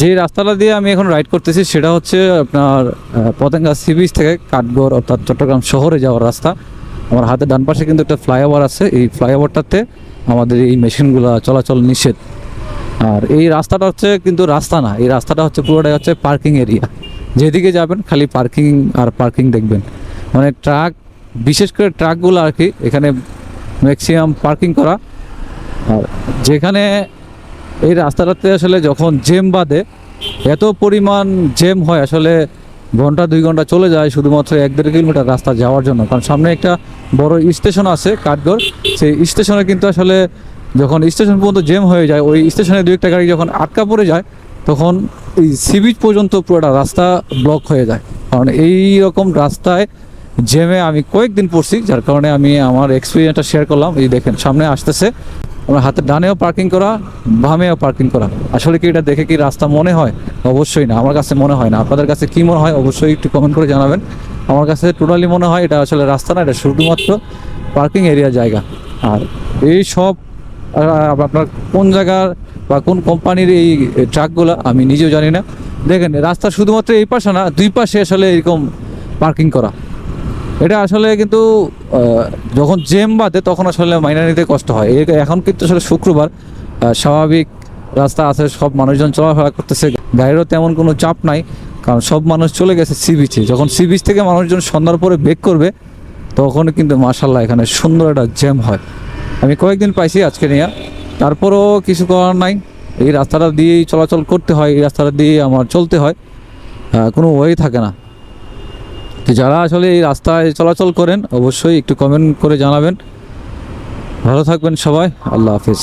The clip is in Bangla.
যে রাস্তাটা দিয়ে আমি এখন রাইড করতেছি সেটা হচ্ছে আপনার পতেঙ্গা সি বিচ থেকে কাঠগড় অর্থাৎ চট্টগ্রাম শহরে যাওয়ার রাস্তা। আমার হাতে ডান পাশে কিন্তু একটা ফ্লাইওভার আছে। এই ফ্লাইওভারটাতে আমাদের এই মেশিনগুলো চলাচল নিষেধ। আর এই রাস্তাটা হচ্ছে কিন্তু রাস্তা না, এই রাস্তাটা হচ্ছে পুরোটাই হচ্ছে পার্কিং এরিয়া যেদিকে যাবেন খালি পার্কিং আর পার্কিং দেখবেন। মানে ট্রাক, বিশেষ করে ট্রাকগুলো আর কি, এখানে ম্যাক্সিমাম পার্কিং করা। আর যেখানে এই রাস্তাটাতে আসলে যখন জেম বাঁধে, এত পরিমাণ জেম হয়, আসলে ঘণ্টা দুই ঘণ্টা চলে যায় শুধুমাত্র এক দেড় কিলোমিটার রাস্তা যাওয়ার জন্য। কারণ সামনে একটা বড় স্টেশন আছে, কাঠগড়। সেই স্টেশনে কিন্তু আসলে যখন স্টেশন পর্যন্ত জেম হয়ে যায়, ওই স্টেশনে দু একটা গাড়ি যখন আটকা পড়ে যায়, তখন এই সি বিচ পর্যন্ত পুরোটা রাস্তা ব্লক হয়ে যায়। কারণ এই রকম রাস্তায় জেমে আমি কয়েকদিন পড়ছি, যার কারণে আমি আমার এক্সপিরিয়েন্সটা শেয়ার করলাম। এই দেখেন, সামনে আসতেছে আমার হাতের ডানেও পার্কিং করা, বামেও পার্কিং করা। আসলে কি এটা দেখে কি রাস্তা মনে হয়? অবশ্যই না, আমার কাছে মনে হয় না। আপনাদের কাছে কি মনে হয় অবশ্যই একটু কমেন্ট করে জানাবেন। আমার কাছে টোটালি মনে হয় এটা আসলে রাস্তা না, এটা শুধুমাত্র পার্কিং এরিয়া জায়গা। আর এই সব আপনার কোন জায়গার বা কোন কোম্পানির এই ট্রাকগুলো আমি নিজেও জানি না। দেখেন, রাস্তা শুধুমাত্র এই পাশে না, দুই পাশে আসলে এরকম পার্কিং করা। এটা আসলে কিন্তু যখন জেম বাদে তখন আসলে মাইনা নিতে কষ্ট হয়। এখন কিন্তু আসলে শুক্রবার স্বাভাবিক রাস্তা আছে, সব মানুষজন চলাফেরা করতেছে। গাড়িরও তেমন কোনো চাপ নাই, কারণ সব মানুষ চলে গেছে সি বিচে যখন সি বিচ থেকে মানুষজন সন্ধ্যার পরে বেক করবে, তখন কিন্তু মার্শাল্লাহ এখানে সুন্দর একটা জ্যাম হয়। আমি কয়েকদিন পাইছি আজকে নিয়ে, তারপরও কিছু করার নাই। এই রাস্তাটা দিয়েই চলাচল করতে হয়, এই রাস্তাটা দিয়ে আমার চলতে হয়। কোনো ওয়ে থাকে না। তো যারা আসলে এই রাস্তায় চলাচল করেন, অবশ্যই একটু কমেন্ট করে জানাবেন। ভালো থাকবেন সবাই, আল্লাহ হাফিজ।